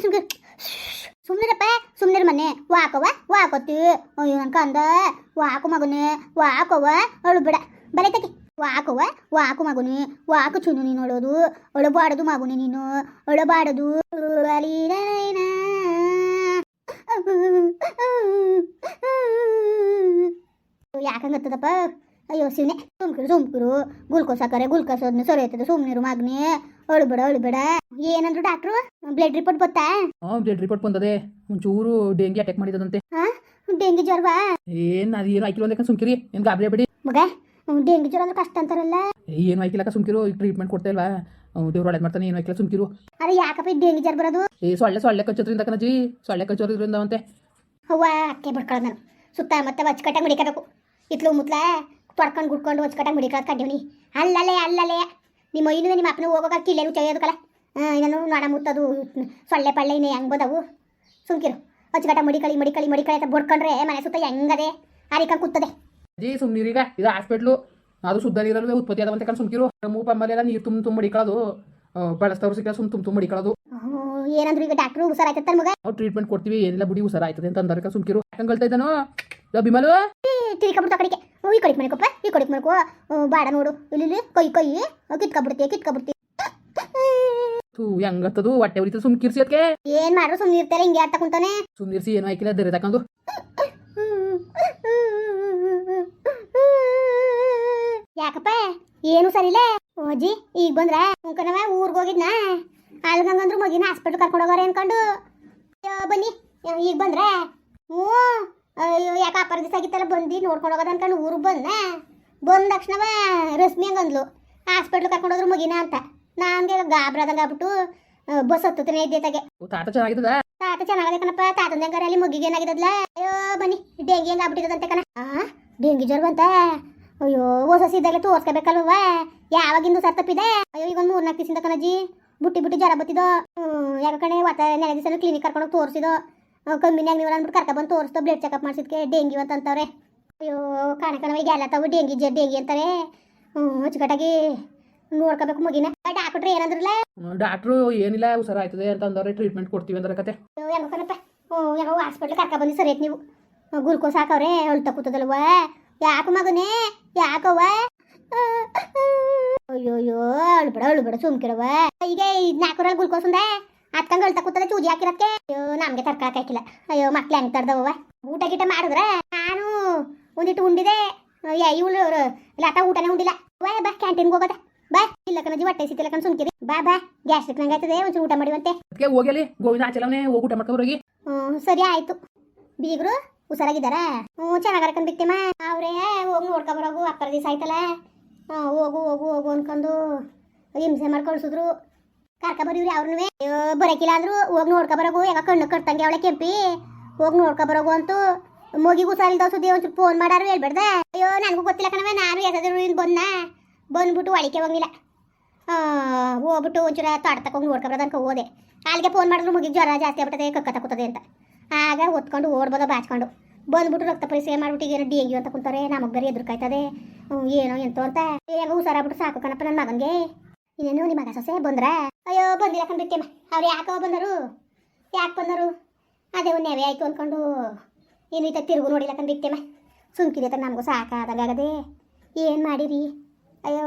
ಸುಮ್ಕಿರಿ ಸುಮ್ನಿರಪ್ಪ, ಸುಮ್ನಿರ ಮನೆ. ವಾಕವ ವಾಕೋತಿ ಅಯ್ಯೋ, ನನ್ ಕಂದ. ವಾಕು ಮಗನೇ, ವಾಕವ. ಅಳು ಬಿಡ. ಬರೈತಕ್ಕೆ ವಾಕವ, ವಾಕು ಮಗುನಿ. ವಾಕು ಚುನು ನೀನು ಅಳೋದು ಅಳಬಾಡದು ಮಗುನಿ ನೀನು. ಅಳಬಾಡದು. ಯಾಕಂಗತ್ತದಪ್ಪ ಅಯ್ಯೋ ಶಿವನೆ ಸುಮ್ಕಿರು ಸುಮ್ಕಿರು. ಗುಲ್ಕೋಸ್ ಹಾಕಾರೆ ಗುಲ್ಕೋಸ್ ಅದನ್ನ ಸರಿ ಆಯ್ತದ ಸುಮ್ನಿರು ಮಗ್ನಿ. ಅಳ್ಬೇಡ ಅಳ್ಬೇಡ. ಏನಂದ್ರು ಡಾಕ್ಟ್ರು ಬ್ಲಡ್ ರಿಪೋರ್ಟ್ ಬತ್ತಾ? ಹಾ ಬ್ಲಡ್ ರಿಪೋರ್ಟ್ ಬಂದದೆ. ಒಂಚೂರು ಡೆಂಗಿ ಅಟ್ಯಾಕ್ ಮಾಡಿದಂತೆ ಡೆಂಗಿ ಜ್ವರವಾ? ಏನ್ ಅದು ಏನು ಆಯ್ಕಿಲ್ಲ ಅಂದಕ್ಕ ಸುಮ್ಕಿರಿ. ಏನ್ ಗಾಬರಿ ಬಿಡಿ ಮಗ ಡೆಂಗಿ ಜ್ವರ ಅಂದ್ರೆ ಕಷ್ಟ ಅಂತಾರಲ್ಲ. ಏನು ಆಯ್ಕಿಲ್ಲಕ್ಕ ಸುಮ್ಕಿರು. ಟ್ರೀಟ್ಮೆಂಟ್ ಕೊಡ್ತಾ ಇಲ್ವಾ? ದೇವ್ರು ಒಳ್ಳೇದು ಮಾಡ್ತಾನೆ. ಏನು ಆಯ್ಕಿಲ್ಲ ಸುಮ್ಕಿರು. ಅರೆ ಯಾಕಪ್ಪ ಡೆಂಗಿ ಜ್ವರ ಬರೋದು? ಏ ಸೊಳ್ಳೆ ಸೊಳ್ಳೆ ಕಚ್ಚೋದ್ರಿಂದ ಕಣಜಿ ಸೊಳ್ಳೆ ಕಚ್ಚೋದ್ರಿಂದ ಅಂತೆ. ಅವ್ವ ಅಕ್ಕೆ ಬಿಡ್ಕೊಳ್ಳೋದು ನಾನು. ಸುತ್ತ ಮತ್ತೆ ಬಚ್ಚಕಟ್ಟಾಗಿ ಮಡಿಕೋಬೇಕು. ಇತ್ಲು ಮುತ್ಲ? ತೊಡ್ಕೊಂಡು ಗುಡ್ಕೊಂಡು ಅಚ್ಚುಕಟ್ಟಾಗಿ ಮಡಿಕೊಳ್ಳೋದು ಕಂಡಿವ್ನಿ ಅಲ್ಲಲ್ಲೇ ಅಲ್ಲಲ್ಲೇ. ನಿಮ್ಮ ಇನ್ನೂ ನಿಮ್ಮ ಅಪ್ಪನ ಹೋಗೋಕೆ ಕಿಲ್ಲೇನು ಚೊಯ್ಯೋದಕ್ಕಲ್ಲ ಇನ್ನೂ ನೋಡ ಮುತ್ತದು ಸೊಳ್ಳೆ ಪಳ್ಳೆ ಇನ್ನೇ ಹೆಂಗೆ ಬಂದವು? ಸುಮ್ಕಿರು. ಹೊಚ್ಕಟ್ಟ ಮಡಿಕಳಿ ಮಡಿಕಳಿ ಮಡಿಕಳಿ ಅಂತ ಬಡ್ಕೊಂಡ್ರೆ ಮನೆ ಸುತ್ತ ಹೆಂಗದೆ? ಆರಿಕ ಕೂತದೆ. ಸುಮ್ನಿರಿ ಈಗ. ಇದು ಹಾಸ್ಪಿಟ್ಲು. ಅದು ಶುದ್ಧ ನೀರಲ್ಲ ಉತ್ಪತ್ತಿ ಆದವಂತೆ ಕಣ್ ಸುಮ್ಕಿರು. ಮೂವ್ ಪಮ್ಮಲೆಲ್ಲ ನೀರು ತುಂಬ ತುಂಬ ಮಡಿಕೊಳ್ಳೋದು ಬಳಸ್ತವ್ರು ಸಿಕ್ಕ ಸುಮ್ ತುಂಬ ತುಂಬ ಮಡಿಕೊಳ್ಳೋದು ಹ್ಮ್, ಏನಂದ್ರು ಈಗ ಡಾಕ್ಟ್ರು ಹುಷಾರಾಯ್ತತ್ತ ಮಗ ಟ್ರೀಟ್ಮೆಂಟ್ ಕೊಡ್ತೀವಿ ಏನಿಲ್ಲ ಬಿಡಿ ಹುಷಾರಾಯ್ತದೆ ಅಂತ ಅಂದರ್ಕ ಸುಮ್ಕಿರು. ಯಾಕಂಗೆ ಹೇಳ್ತಾ ಇದ್ದಾನೋ? ಬಿಮಲು! ತಿರ್ಕೊಬಿಡ್ತು ಆ ಕಡೆಗೆ. ಈ ಕಡೆಗೆ ಮನೆಕೊಪ್ಪ ಈ ಕಡೆಗೆ ಮನೆಕೋ ಬಾಡ ನೋಡು. ಇಲ್ಲಿ ಇಲ್ಲಿ, ಕೈ ಕೈ. ಕಿತ್ಕೊಬಿಡ್ತಿ ಕಿತ್ಕೊಬಿಡ್ತಿ ತೂ ಹೆಂಗತ್ತದು? ಹೊಟ್ಟೆ ಉರಿತದೆ ಸುಮ್ಕಿರ್ಸಿ ಅದಕ್ಕೆ ಏನ್ ಮಾಡ್ರು ಸುಮ್ಮನೆ ಇರ್ತಾರೆ ಹಿಂಗೆ ಆಡ್ತಾ ತಕೊಂತಾನೆ? ಸುಮ್ನಿರ್ಸಿ ಏನು ಹಾಕಿಲ್ಲ ದರಿ ತಕೊಂಡು. ಯಾಕಪ್ಪ ಏನು ಸರಿಲ್ಲ ಓಜಿ ಈಗ ಬಂದ್ರ? ಉಂಕನವ ಊರಿಗೆ ಹೋಗಿದ್ನ? ಅಲ್ಗಂಗಂದ್ರು ಮಗಿನ ಹಾಸ್ಪಿಟ್ಲ್ ಕರ್ಕೊಂಡು ಹೋಗೋರೆ ಅನ್ಕೊಂಡು. ಬನ್ನಿ ಈಗ ಬಂದ್ರೆ? ಹ್ಞೂ ಅಯ್ಯೋ ಯಾಕೆ ಅಪ್ಪರ ದಿವಸ ಆಗಿತ್ತಲ್ಲ ಬಂದು ನೋಡ್ಕೊಂಡು ಹೋಗೋದು ಅನ್ಕೊಂಡು ಊರಿಗೆ ಬಂದ. ಬಂದ ತಕ್ಷಣವ ರಶ್ಮಿ ಹಂಗಂದ್ಲು ಹಾಸ್ಪಿಟ್ಲ್ ಕರ್ಕೊಂಡು ಹೋದ್ರು ಮಗಿನ ಅಂತ. ನನ್ಗೆ ಗಾಬ್ರಾದಂಗೆ ಆಗ್ಬಿಟ್ಟು ಬಸ್ ಹತ್ತುತ್ತನೇ ಇದ್ದೆ ತಗೆ ತಾತ ಚೆನ್ನಾಗಿದ್ದದ? ತಾತ ಚೆನ್ನಾಗದೆ ಕಣಪ್ಪ ತಾತನ ಹೆಂಗಾರ ಅಲ್ಲಿ ಮಗಿಗೆ ಏನಾಗಿದ್ದಲ್ಲ ಅಯ್ಯೋ ಬನ್ನಿ ಡೆಂಗಿ ಹೆಂಗೆ ಆಗ್ಬಿಟ್ಟಿದಂತೆ ಕಣ. ಆ ಡೆಂಗಿ ಜ್ವರ ಬಂತ? ಅಯ್ಯೋ ಹೊಸ ಇದ್ದಾಗಲೇ ತೋರ್ಸ್ಕೋಬೇಕಲ್ವ ಯಾವಾಗಿಂದು ಸರ್ ತಪ್ಪಿದೆ? ಅಯ್ಯೋ ಈಗ ಒಂದು ಮೂರ್ನಾಲ್ಕು ದಿವಸದಿಂದ ಕಣಜಿ ಬುಟ್ಟಿ ಬುಟ್ಟಿ ಜ್ವರ ಬತ್ತಿದೋ ಯಾಕ ಕಣೆ ವಾತ ನೆಲೆ ದಿವಸ ಕ್ಲಿನಿಕ್ ಕರ್ಕೊಂಡು ತೋರಿಸಿದೋ? ಕಮ್ಮಿನಾಗ ನೀವು ಅಂದ್ಬಿಟ್ಟು ಕರ್ಕ ಬಂದು ತೋರಿಸ್ತಾ ಬ್ಲಡ್ ಚೆಕಪ್ ಮಾಡಿಸಿದ್ಕೆ ಡೆಂಗಿ ಅಂತ ಅಂತವ್ರೆ. ಅಯ್ಯೋ ಕಾಣ ಕಣವ ಈಗ ಎಲ್ಲ ತಾವು ಡೆಂಗಿ ಜ ಡೆಂಗಿ ಅಂತಾರೆ. ಹ್ಞೂ ಅಚ್ಚುಕಟ್ಟಾಗಿ ನೋಡ್ಕೋಬೇಕು ಮಗಿನ. ಡಾಕ್ಟ್ರು ಏನಂದ್ರಲ್ಲ ಡಾಕ್ಟ್ರು ಏನಿಲ್ಲ ಹುಷಾರ ಆಯ್ತದೆ ಅಂತ ಅಂದವ್ರೆ ಟ್ರೀಟ್ಮೆಂಟ್ ಕೊಡ್ತೀವಿ ಅಂದ್ರೆ ಕತೆ. ಹ್ಞೂ ಯಾವ ಹಾಸ್ಪಿಟ್ಲ್ ಕರ್ಕ ಬಂದು ಸರಿ ಆಯ್ತು ನೀವು. ಗುಲ್ಕೋಸ್ ಹಾಕವ್ರೆ ಅಳ್ತಾ ಕೂತದಲ್ವ? ಯಾಕೆ ಮಗನೇ ಯಾಕವ್ವ? ಅಯ್ಯೋ ಅಯ್ಯೋ ಅಳ್ಬೇಡ ಅಳ್ಬೇಡ ಸುಮ್ಕಿರವ ಈಗ ನಾಲ್ಕೂರಲ್ಲಿ ಗುಲ್ಕೋಸ್ ಒಂದೇ? ಹತ್ಕಂಗೆ ಅಳ್ತಾ ಕೂತದ ಚೂಜಿ ಹಾಕಿರಕ್ಕೆ ಅಯ್ಯೋ ನಮಗೆ ತರ್ಕ ಹಾಕಿಲ್ಲ ಅಯ್ಯೋ ಮಕ್ಳು ಹೆಂಗೆ ತರ್ದವ ಊಟ ಗೀಟ ಮಾಡಿದ್ರೆ ನಾನು ಒಂದಿಟ್ಟು ಉಂಡಿದೆ. ಇವಳು ಲಾಟ ಊಟನೇ ಉಂಡಿಲ್ಲ. ಬಾಯ್ ಬಾ ಕ್ಯಾಂಟೀನ್ ಹೋಗೋದ. ಬಾ ಇಲ್ಲ ಕಣಜಿ ಹೊಟ್ಟೆ ಸಿಕ್ಕಿಲ್ಲ ಕಣ ಸುಮ್ಕಿರಿ. ಬಾ ಬಾ ಗ್ಯಾಸ್ಟ್ರಿಕ್ ನಂಗೆ ಆಯ್ತದೆ ಒಂಚೂರು ಊಟ ಮಾಡಿವಂತೆ ಅದಕ್ಕೆ ಹೋಗಲಿ ಗೋವಿನ ಆಚಲನೆ ಹೋಗಿ ಊಟ ಮಾಡ್ಕೊಬರೋಗಿ ಹ್ಮ್ ಸರಿ ಆಯ್ತು. ಬೀಗರು ಹುಷಾರಾಗಿದ್ದಾರ? ಹ್ಞೂ ಚೆನ್ನಾಗಿ ಹರ್ಕೊಂಡ್ ಬಿಟ್ಟಿಮ್ಮ. ಅವರೇ ಹೋಗಿ ನೋಡ್ಕೊ ಬರೋಗು ಅಪ್ಪರ ದಿವಸ ಆಯ್ತಲ್ಲ. ಹೋಗು ಹೋಗು ಹೋಗು ಅನ್ಕೊಂಡು ಹಿಂಸೆ ಮಾಡಿ ಕಳ್ಸಿದ್ರು ಕರ್ಕ ಬರೀವ್ರಿ ಅವ್ರನ್ನು ಬರಕಿಲ್ಲ ಅಂದ್ರು ಹೋಗಿ ನೋಡ್ಕೊ ಬರೋಗು. ಯಾಕ ಕಣ್ಣು ಕಟ್ತಂಗೆ ಅವಳೆ ಕೆಂಪಿ. ಹೋಗಿ ನೋಡ್ಕೊ ಬರೋಗು ಅಂತೂ ಮಗಿಗೂ ಹುಷಾರಿಲ್ದ ಸುದ್ದಿ ಒಂಚೂರು ಫೋನ್ ಮಾಡಾರು ಹೇಳ್ಬೇಡ್ದೆ. ಅಯ್ಯೋ, ನನಗೂ ಗೊತ್ತಿಲ್ಲ ಕಣವ ನಾನು ಎಸದ್ರು ಇಲ್ಲಿ ಬಂದ. ಬಂದ್ಬಿಟ್ಟು ಅಳಿಕೆ ಹೋಗಿಲ್ಲ ಹೋಗ್ಬಿಟ್ಟು ಒಂಚೂರ ತಾಟ ತಕೊಂಡು ನೋಡ್ಕೊಬರೋದು ಅನ್ಕೊ ಹೋದೆ. ಅಲ್ಲಿಗೆ ಫೋನ್ ಮಾಡಿದ್ರು ಮುಗಿ ಜ್ವರ ಜಾಸ್ತಿ ಆಗ್ಬಿಟ್ಟದೆ, ಕಕ್ಕ ತಕೊತದೆ ಅಂತ. ಆಗ ಒತ್ಕೊಂಡು ಓಡ್ಬೋದ ಬಾಚ್ಕೊಂಡು. ಬಂದ್ಬಿಟ್ಟು ರಕ್ತ ಪರೀಕ್ಷೆ ಮಾಡ್ಬಿಟ್ಟು ಏನೋ ಡೆಂಗ್ಯೂ ಅಂತ ಕುಂತಾರೆ ನಮಗೆ ಬೇರೆ ಎದುರ್ಕಾಯ್ತದೆ ಏನೋ ಎಂತೋ ಅಂತ. ಹೇಗ ಹುಷಾರಾಗ್ಬಿಟ್ಟು ಸಾಕು ಕಣಪ್ಪ ನನ್ನ ಮಗನಿಗೆ. ಇನ್ನೇನು ನಿಮ್ಮ ಮಗ ಸೊಸೆ ಬಂದ್ರೆ? ಅಯ್ಯೋ, ಬಂದಿಲ್ಲ ಕಂಡ್ಬಿಟ್ಟೆಮ್ಮ ಅವ್ರು ಯಾಕೋ ಬಂದರು? ಯಾಕೆ ಬಂದರು? ಅದೇ ಒಂದು ನೆವೆ ಆಯ್ತು ಅಂದ್ಕೊಂಡು ಏನು ಈತ ತಿರುಗು ನೋಡಿಲ್ಲ ಕಂಡ್ಬಿಟ್ಟೆಮ್ಮ ಸುಮ್ಕಿದೆ ನಮಗೂ ಸಾಕಾದಾಗದೆ ಏನು ಮಾಡಿರಿ? ಅಯ್ಯೋ,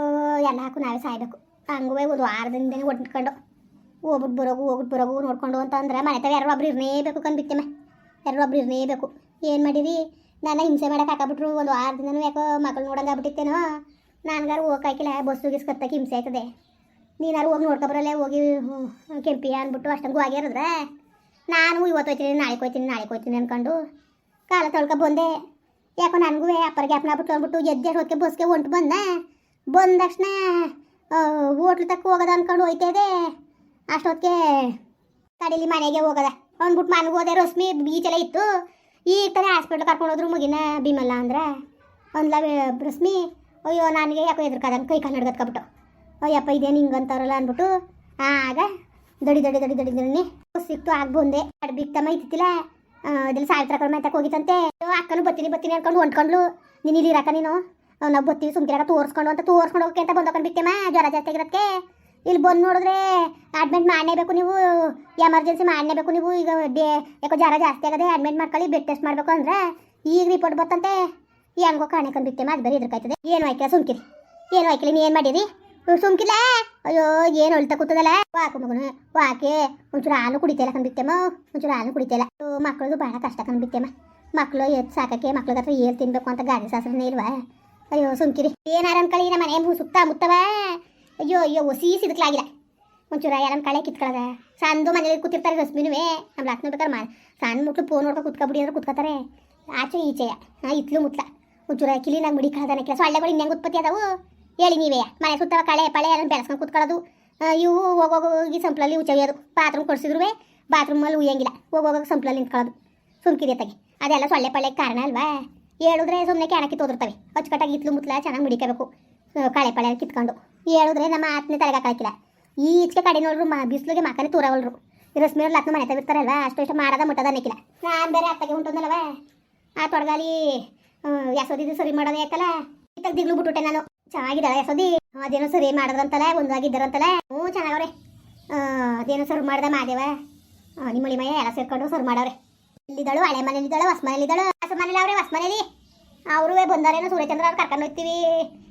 ಎಲ್ಲ ಹಾಕು, ನಾವೇ ಸಾಯ್ಬೇಕು. ಹಂಗೂ ಒಂದು ವಾರದಿಂದನೇ ಒಡ್ಕೊಂಡು ಹೋಗ್ಬಿಟ್ಟು ಬರೋಗು ಹೋಗ್ಬಿಟ್ಟು ಬರೋಗು ನೋಡ್ಕೊಂಡು ಅಂತಂದ್ರೆ ಮನೆ ತಾವ ಯಾರು ಒಬ್ರು ಇರಲೇಬೇಕು ಕಂಡ್ಬಿಟ್ಟೆಮ್ಮ ಯಾರು ಒಬ್ರು ಇರಲೇಬೇಕು. ಏನು ಮಾಡಿರಿ? ನಾನು ಹಿಂಸೆ ಮಾಡಕ್ಕೆ ಹಾಕಬಿಟ್ರು ಒಂದು ವಾರದಿಂದನೂ ಯಾಕೋ ಮಗಳು ನೋಡಂಗೆ ಆಗ್ಬಿಟ್ಟಿತ್ತೇನೋ ನಾನ್ಗಾರು ಹೋಗಾಕಿಲ್ಲ ಬಸ್ಸು ಗಿಸ್ ಹಿಂಸೆ ಆಯ್ತದೆ. ನೀನಾರು ಹೋಗಿ ನೋಡ್ಕೊಬರಲ್ಲ ಹೋಗಿ ಕೆಂಪಿ ಅಂದ್ಬಿಟ್ಟು ಅಷ್ಟಂಗೂ ಆಗಿರೋದ್ರೆ ನಾನು ಇವತ್ತು ಹೋಯ್ತೀನಿ ನಾಳೆ ಹೋಯ್ತೀನಿ ನಾಳೆ ಹೋಯ್ತೀನಿ ಅಂದ್ಕೊಂಡು ಕಾಲ ತೊಳ್ಕೊ ಬಂದೆ. ಯಾಕೋ ನನಗೂ ಅಪ್ಪರ ಗ್ಯಾಪ್ನ ಆಗ್ಬಿಟ್ಟು ಅಂದ್ಬಿಟ್ಟು ಎದ್ದೆ ಹೊತ್ತಿಗೆ ಬಸ್ಗೆ ಹೊಂಟು ಬಂದೆ. ಬಂದ ತಕ್ಷಣ ಹೋಟ್ಲು ತಕ್ಕ ಹೋಗೋದ ಅನ್ಕೊಂಡು ಹೋಯ್ತಾ ಅಷ್ಟೊತ್ತಿಗೆ ತಡೀಲಿ ಮನೆಗೆ ಹೋಗೋದ. ಅಂದ್ಬಿಟ್ಟು ಮನೆಗೆ ಹೋದೆ, ರಶ್ಮಿ ಬೀಚೆಲ್ಲ ಇತ್ತು. ಈಗ ತಾನೇ ಹಾಸ್ಪಿಟ್ಲ್ ಕರ್ಕೊಂಡು ಹೋದ್ರು ಮುಗಿನ ಭೀಮಲ್ಲ ಅಂದ್ರೆ. ಅಂದ್ಲ, ರಶ್ಮಿ, ಅಯ್ಯೋ, ನನಗೆ ಯಾಕೋ ಎದುರ್ಕಾದಂಗೆ ಕೈ ಕಾಲು ನಡ್ಗತ್ಕೊಬಿಟ್ಟು ಅಯ್ಯಪ್ಪ, ಇದೇನು ಹಿಂಗೆ ಅಂತಾರಲ್ಲ ಅಂದ್ಬಿಟ್ಟು ಆಗ ದಡಿ ದಡಿ ದಡಿ ದಡಿ ದಡಿ ಸಿಕ್ತು, ಆಗ ಬಂದೆ. ಅಡ್ ಬಿಕ್ತಮ್ಮ ಇತ್ತಿಲ್ಲ ಅದೆಲ್ಲ ಸಾವಿತ್ರ ಕಡಿಮೆ ಅಂತ ಹೋಗಿತ್ತಂತೆ ಅಕ್ಕನು ಬತ್ತೀನಿ ಬತ್ತೀನಿ ಅನ್ಕೊಂಡು ಹೊಂಟ್ಕೊಂಡ್ಲು ನೀನು ಇಲ್ಲಿ ಇರಕ ನೀನು? ನಾವು ಬತ್ತೀವಿ ಸುಮ್ಕಿರಾಗ ತೋರಿಸ್ಕೊಂಡು ಅಂತ ತೋರಿಸ್ಕೊಂಡು ಹೋಗಕ್ಕೆ ಅಂತ ಬಂದಕೊಂಡು ಬಿಟ್ಟೆಮ್ಮ ಜ್ವರ ಜಾಸ್ತಿ ಆಗಿರೋದಕ್ಕೆ ಇಲ್ಲಿ ಬಂದು ನೋಡಿದ್ರೆ ಅಡ್ಮಿಟ್ ಮಾಡಲೇಬೇಕು ನೀವು. ಎಮರ್ಜೆನ್ಸಿ ಮಾಡಲೇಬೇಕು ನೀವು. ಈಗ ಡೇ ಯಾಕೋ ಜ್ವರ ಜಾಸ್ತಿ ಆಗದೆ ಅಡ್ಮಿಟ್ ಮಾಡ್ಕೊಳ್ಳಿ ಬ್ಲಡ್ ಟೆಸ್ಟ್ ಮಾಡಬೇಕು ಅಂದ್ರೆ ಈಗ ರಿಪೋರ್ಟ್ ಬತ್ತಂತೆ. ಹೆಂಗೋ ಕಾಣೆ ಬಿಟ್ಟೆಮ್ಮ ಅದು ಬರೀ ಎದುರ್ಕಾಯ್ತದೆ ಏನು ಆಯ್ಕೆ ಸುಮ್ಕಿರಿ. ಏನು ಆಯ್ಕೆ? ನೀ ಏನು ಮಾಡಿರಿ ಸುಮ್ಕಿಲ್ಲ ಅಯ್ಯೋ, ಏನು ಅಳ್ತಾ ಕೂತದಲ್ಲ? ವಾಕು ಮಗನು ವಾಕೆ ಒಂಚೂರು ಹಾಲು ಕುಡಿತೇಲ ಕಂಬಿಟ್ಟೆಮ್ಮ ಒಂಚೂರು ಹಾಲು ಕುಡಿತೇಲ. ಮಕ್ಕಳದು ಭಾಳ ಕಷ್ಟ ಕಂಬಿಟ್ಟೆಮ್ಮ ಮಕ್ಕಳು ಎತ್ತು ಸಾಕಕ್ಕೆ ಮಕ್ಳಿಗೆ ಹತ್ರ ಏನು ತಿನ್ಬೇಕು ಅಂತ ಗಾಡಿ ಶಾಸ್ತ್ರನೇ ಇಲ್ವಾ? ಅಯ್ಯೋ, ಸುಮ್ಕಿರಿ. ಏನಾರ ಅನ್ಕಳಿ ನಮ್ಮ ಮನೆ ಸುತ್ತ ಮುತ್ತವ. ಅಯ್ಯೋ ಅಯ್ಯೋ, ಒಸಿ ಸಿದಕ್ಲಾಗಿಲ್ಲ. ಒಂಚೂರು ಯಾರನ್ನ ಕಳೆ ಕಿತ್ಕೊಳ್ಳದ ಸಣ್ಣದು ಮನೇಲಿ ಕೂತಿರ್ತಾರೆ ರಶ್ಮಿನುವೆ. ನಮ್ಮ ಲಕ್ಷ್ಮಿ ಬೇಕಾದ್ರೆ ಮಾ ಸಣ್ಣ ಮಕ್ಳು ಫೋನ್ ನೋಡ್ಕೊಂಡು ಕುತ್ಕೊಬಿಡಿ ಅಂದ್ರೆ ಕುತ್ಕೋತಾರೆ. ಆಚೆ ಈಚೆಯ. ಇತ್ಲು ಮುತ್ಲ. ಒಂಚೂರ ಕಿಲಿನಾಗ ಮುಡಿ ಕಳ್ದಾನೆ ಕೆಲಸ. ಸೊಳ್ಳೆಗಳು ಇನ್ನಂಗೆ ಉತ್ಪತ್ತಿ ಅದಾವು? ಹೇಳಿ ನೀವೇ, ಮನೆ ಸುತ್ತವ ಕಳೆ ಪಳೆ ಎಲ್ಲ ಬೆಳೆಸ್ಕೊಂಡು ಕೂತ್ಕೊಳ್ಳೋದು. ಇವು ಹೋಗೋಗಿ ಸಂಪ್ಲಲ್ಲಿ ಉಚ್ಚವಿಯೋದು ಬಾತ್ರೂಮ್ ಕೊಡ್ಸಿದ್ರು ಬಾತ್ರೂಮಲ್ಲಿ ಉಯ್ಯಂಗಿಲ್ಲ. ಹೋಗೋಗ ಸಂಪ್ಲಲ್ಲಿ ನಿಂತ್ಕೊಳ್ಳೋದು. ಸುಮ್ಕಿದೆ ತಗೆ. ಅದೆಲ್ಲ ಸೊಳ್ಳೆ ಪಳ್ಳೆ ಕಾರಣ ಅಲ್ವಾ? ಹೇಳಿದ್ರೆ ಸುಮ್ಮನೆ ಕ್ಯಾಣಕ್ಕೆ ತೋದಿರ್ತವೆ ಅಚ್ಚುಕಟ್ಟಾಗಿ ಇತ್ಲು ಮುತ್ಲ ಚೆನ್ನಾಗಿ ಮುಡಿಕೋಬೇಕು ಕಳೆ ಪಳೆ ಕಿತ್ಕೊಂಡು. ಹೇಳಿದ್ರೆ ನಮ್ಮ ಆತ್ಮೇ ತಲೆಗೆ ಹಾಕಿಲ್ಲ ಈಚೆಗೆ ಕಡೆ ನೋಡ್ರು ಮಾ, ಬಿಸಿಲಿಗೆ ಮಕ್ಕನೇ ತೂರವಲ್ರು. ರಶ್ಮಿ ಅವ್ರು ಲತ್ನ ಮನೆ ತೆಗಿರ್ತಾರಲ್ವಾ ಅಷ್ಟು ಇಷ್ಟ ಮಾಡದ ಮುಟ್ಟದ ಅನ್ನಕ್ಕಿಲ್ಲ. ನಾನು ಬೇರೆ ಅತ್ತಗೆ ಉಂಟುಂದಲ್ವ ಆ ತೊಡಗಾಲಿ ಯಾಸೋದಿದ್ದು ಸರಿ ಮಾಡೋದೇ ಆಯ್ತಲ್ಲ? ಇತ್ತಾಗ ದಿಗ್ಲು ಬಿಟ್ಟುಬಿಟ್ಟೆ ನಾನು. ಚೆನ್ನಾಗಿದ್ದಾಳೆ ಯಸೋದಿ ಅದೇನೋ ಸರಿ ಮಾಡಿದ್ರಂತಲ್ಲ ಒಂದಾಗಿದ್ದಾರಂತಲ್ಲ ಹ್ಞೂ ಚೆನ್ನಾಗವ್ರೆ. ಅದೇನೋ ಸರ್ ಮಾಡ್ದ ಮಾದೇವ. ಆ, ನಿಮ್ಮ ಮಯ ಎಲ್ಲ ಸೇರ್ಕೊಂಡು ಸರ್ವ್ ಮಾಡವ್ರೆ. ಇಲ್ಲಿದ್ದಾಳು ಹಳೆ ಮನೇಲಿದ್ದಾಳು ಹೊಸ ಮನೇಲಿದ್ದಾಳು ಹೊಸ ಮನೇಲಿ ಅವ್ರೆ ಹೊಸ ಮನೇಲಿ. ಅವರು ಬಂದಾರೇನೋ ಸೂರ್ಯಚಂದ್ರ ಅವ್ರು ಕರ್ಕೊಂಡು ಹೋಗ್ತೀವಿ.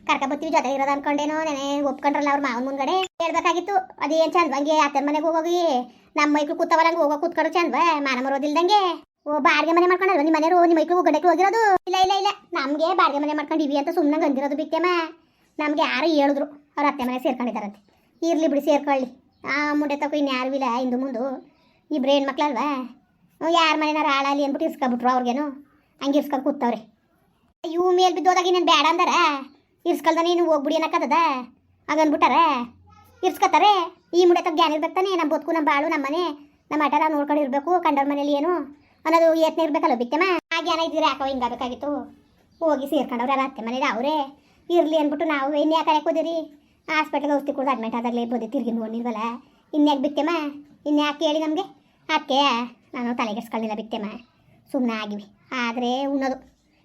ಕರ್ಕೊಂಡು ಬರ್ತೀವಿ ಜೊತೆ ಇರೋದು ಅನ್ಕೊಂಡೇನೋ ನೆನೆ ಒಪ್ಕೊಂಡ್ರಲ್ಲ ಅವ್ರ ಮಾವನ ಮುಂದ್ಗಡೆ. ಹೇಳ್ಬೇಕಾಗಿತ್ತು. ಅದೇನ್ ಚಂದ ಹಂಗೆ ಅತ್ತನ ಮನೆಗೆ ಹೋಗೋಗಿ ನಮ್ಮ ಮೈಕ್ಳು ಕೂತವಲ್ಲ ಹೋಗೋ ಕೂತ್ಕೊಂಡು ಚಂದ ಮಾನ ಮರೋದಿಲ್ದಂಗೆ ಓ ಬಾಡಿಗೆ ಮನೆ ಮಾಡ್ಕೊಂಡಲ್ವ ನಿಮ್ಮ ಮನೆಯವರು ನಿಮ್ಮ ಮೈಕ್ಳು ಗಡಕ್ಕೆ ಹೋಗಿರೋದು. ಇಲ್ಲ ಇಲ್ಲ ಇಲ್ಲ ನಮಗೆ ಬಾಡಿಗೆ ಮನೆ ಮಾಡ್ಕೊಂಡಿವಿ ಅಂತ ಸುಮ್ಮನೆ ಗಂದಿರೋದು ಬಿಟ್ಟೆಮ್ಮ ನಮ್ಗೆ ಯಾರು ಹೇಳಿದ್ರು. ಅವ್ರ ಅತ್ತೆ ಮನೆ ಸೇರ್ಕೊಂಡಿದ್ದಾರಂತೆ. ಇರಲಿ ಬಿಡಿ, ಸೇರ್ಕೊಳ್ಳಿ. ಆ ಮುಂಡೆ ತಗೋ ಇನ್ಯಾರು ಇಲ್ಲ ಇಂದು ಮುಂದು. ಇಬ್ರು ಹೆಣ್ಮಕ್ಳಲ್ವಾ? ಯಾರ ಮನೇನಾರು ಹಾಳಾಲಿ ಅಂದ್ಬಿಟ್ಟು ಇರ್ಸ್ಕೊಬಿಟ್ರು ಅವ್ರಿಗೇನು. ಹಂಗೆ ಇರ್ಸ್ಕೊಂಡು ಕೂತವ್ರೆ. ಇವು ಮೇಲೆ ಬಿದ್ದೋದಾಗ ಇನ್ನೇನು ಬೇಡ ಅಂದಾರ? ಇಸ್ಕಲ್ದ ನೀನು ಹೋಗ್ಬಿಡಿ ಅನ್ನಕ್ಕದ ಹಂಗನ್ಬಿಟ್ಟಾರ? ಇರ್ಸ್ಕೊತಾರೆ? ಈ ಮುಂಡೆ ತಗ ಜ್ಞಾನ ಇರ್ಬೇಕು ನಮ್ಮ ಬದುಕು ನಮ್ಮ ಬಾಳು ನಮ್ಮ ಮನೆ. ನಮ್ಮ ಆಟ ನೋಡ್ಕೊಂಡು ಇರಬೇಕು, ಕಂಡವ್ರ ಮನೇಲಿ ಏನು? ಅನ್ನೋದು ಯತ್ನ ಇರಬೇಕಲ್ಲ ಬಿತ್ತಮ್ಮ ಆ ಜ್ಞಾನ ಇದ್ದೀರಾ ಯಾಕೋ ಹಿಂಗಾಗಬೇಕಾಗಿತ್ತು? ಹೋಗಿ ಸೇರ್ಕೊಂಡವ್ರೆ ಯಾರ ಅತ್ತೆ ಮನೇಲಿ? ಅವರೇ. ಇರಲಿ ಅಂದ್ಬಿಟ್ಟು ನಾವು ಇನ್ನು ಯಾಕೆ ಹೋದಿರಿ ಹಾಸ್ಪಿಟ್ಲಿಗೆ ಔಷಧಿ ಕೊಡೋದು ಅಡ್ಮಿಟ್ ಆದಾಗಲೇ ಬೋದೆ ತಿರ್ಗಿ ನೋಡಿಲ್ವಲ್ಲ ಇನ್ಯಾಕೆ ಬಿತ್ತೆಮ್ಮ ಇನ್ಯಾಕೆ ಹೇಳಿ ನಮಗೆ. ಅದಕ್ಕೆ ನಾನು ತಲೆಗೆಡ್ಸ್ಕೊಳ್ಳಿಲ್ಲ ಬಿತ್ತೆಮ್ಮ ಸುಮ್ಮನೆ ಆಗಿವಿ. ಆದರೆ ಉಣ್ಣೋದು.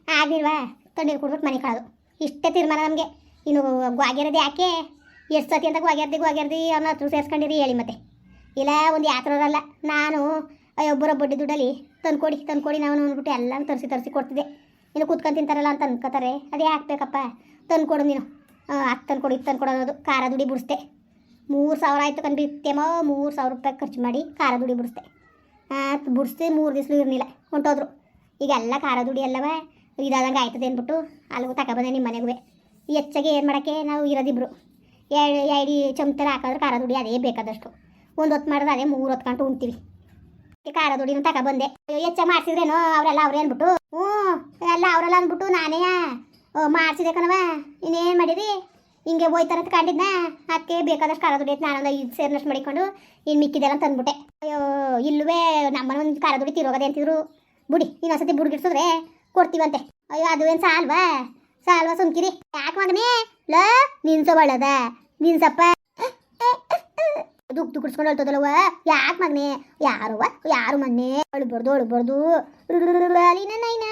ಆಗಿಲ್ವಾ? ತಣ್ಣೀರು ಕುಡ್ಬಿಟ್ಟು ಮನೆ ಕಳೋದು. ಇಷ್ಟೇ ತೀರ್ಮಾನ ನಮಗೆ. ಇನ್ನು ಗ್ವಾಗಿರೋದು ಯಾಕೆ? ಎಷ್ಟು ಸತಿ ಅಂತ ಗ್ವಾಗಿರ್ದಿ ಗ್ವಾಗಿರ್ದಿ ಅವನ ಹತ್ರ ಸೇರಿಸ್ಕೊಂಡಿರಿ ಹೇಳಿ ಮತ್ತೆ. ಇಲ್ಲ, ಒಂದು ಯಾತ್ರರಲ್ಲ. ನಾನು ಅಯ್ಯೊಬ್ಬರ ಬಡ್ಡಿ ದುಡ್ಡಲ್ಲಿ ತಂದ್ಕೊಡಿ ತಂದ್ಕೊಡಿ ನಾವು ಅಂದ್ಬಿಟ್ಟು ಎಲ್ಲ ತರಿಸಿ ತರಿಸಿ ಕೊಡ್ತಿದ್ದೆ. ಇನ್ನು ಕೂತ್ಕೊಂಡು ತಿಂತಾರಲ್ಲ ಅಂತ ಅನ್ಕೋತಾರೆ. ಅದೇ ಹಾಕ್ಬೇಕಪ್ಪ. ತಂದ್ಕೊಡು ನೀನು. ಹತ್ತು ತಂದ್ಕೊಡು ಇದು ತಂದ್ಕೊಡು ಅನ್ನೋದು ಖಾರ ದುಡಿ ಬಿಡಿಸ್ದೆ. ಮೂರು ಸಾವಿರ ಆಯಿತು ಕಂಡು ಬಿತ್ತೇಮೋ ಮೂರು ಸಾವಿರ ರೂಪಾಯಿ ಖರ್ಚು ಮಾಡಿ ಖಾರ ದುಡಿ ಬಿಡಿಸ್ದೆ. ಬಿಡಿಸ್ದೆ ಮೂರು ದಿವಸ ಇರಲಿಲ್ಲ, ಹೊಂಟೋದ್ರು. ಈಗ ಎಲ್ಲ ಖಾರ ದುಡಿ ಎಲ್ಲವ ಇದಾದಂಗೆ ಆಯ್ತದೆ ಅಂದ್ಬಿಟ್ಟು ಅಲ್ಲಿಗೂ ತಗೊಬಂದೆ ನಿಮ್ಮ ಮನೆಗೂ ಹೆಚ್ಚಾಗಿ ಏನು ಮಾಡೋಕ್ಕೆ, ನಾವು ಇರೋದಿಬ್ರು. ಎರಡು ಎರಡು ಚಮ್ತರ ಹಾಕಿದ್ರೆ ಖಾರ ದುಡಿ ಅದೇ ಬೇಕಾದಷ್ಟು. ಒಂದು ಹೊತ್ತು ಮಾಡಿದ್ರೆ ಅದೇ ಮೂರು ಹೊತ್ತು ಗಂಟು ಉಣ್ತೀವಿ. ಖಾರ ದುಡಿನ ತಗೊಬಂದೆ ಹೆಚ್ಚಾಗಿ ಮಾಡಿಸಿದ್ರೇನೋ ಅವರೆಲ್ಲ ಅವ್ರೇ ಅಂದ್ಬಿಟ್ಟು. ಹ್ಞೂ, ಎಲ್ಲ ಅವರೆಲ್ಲ ಅಂದ್ಬಿಟ್ಟು ನಾನೇ ಮಾಡಿಸಿದೆ ಕಣವ ಇನ್ನೇನು ಮಾಡಿರಿ ಹಿಂಗೆ ಹೋಯ್ತಾರ ಅಂತ ಕಂಡಿದ್ನ. ಅದಕ್ಕೆ ಬೇಕಾದಷ್ಟು ಖಾರ ದುಡಿ ಐತೆ, ನಾನೊಂದು ಐದು ಸೇರಿನಷ್ಟು ಮಾಡಿಕೊಂಡು ಇನ್ನು ಮಿಕ್ಕಿದೆಲ್ಲ ತಂದ್ಬಿಟ್ಟೆ. ಅಯ್ಯೋ, ಇಲ್ಲವೇ, ನಮ್ಮನ ಒಂದು ಖಾರ ದುಡಿ ತಿರೋಗದೆ ಅಂತಿದ್ರು. ಬುಡಿ ಇನ್ನೊಂದ್ಸತಿ ಬುಡ್ಗಿಡ್ಸಿದ್ರೆ ಕೊಡ್ತೀವಂತೆ. ಅಯ್ಯೋ, ಅದು ಏನು ಸಾಲ್ವಾ? ಸಾಲ್ವಾ ಸುಮ್ಕಿರಿ. ಯಾಕೆ ಮಗನೇ? ಲ, ನಿನ್ಸ ಬಳದ ನಿನ್ಸಪ್ಪ. ದುಃಖ ದುಃಖಿಸ್ಕೊಂಡು ಹೇಳ್ತದಲ್ಲವ ಯಾಕೆ ಮಗನೇ? ಯಾರವ್ವ? ಯಾರು ಮೊನ್ನೆ? ಅಳ್ಬಾರ್ದು ಅಳ್ಬಾರ್ದು. ನೈನ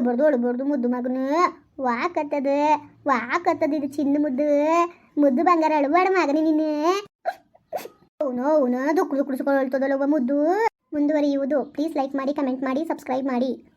ಅಳ್ಬಾರ್ದು ಬರ್ದು ಮುದ್ದು ಮಗನು. ವಾಕತ್ತದ ವಾಕತ್ತದ ಇದು ಚಿನ್ನ ಮುದ್ದು. ಮುದ್ದು ಬಂಗಾರ ಅಳ್ಬೇಡ ಮಗನೇ ನೀನು. ಅವನು ಅವನು ದುಃಖಿಸ್ಕೊಂಡು ಒಬ್ಬ ಮುದ್ದು. ಮುಂದುವರಿಯುವುದು. ಪ್ಲೀಸ್ ಲೈಕ್ ಮಾಡಿ ಕಮೆಂಟ್ ಮಾಡಿ ಸಬ್ಸ್ಕ್ರೈಬ್ ಮಾಡಿ.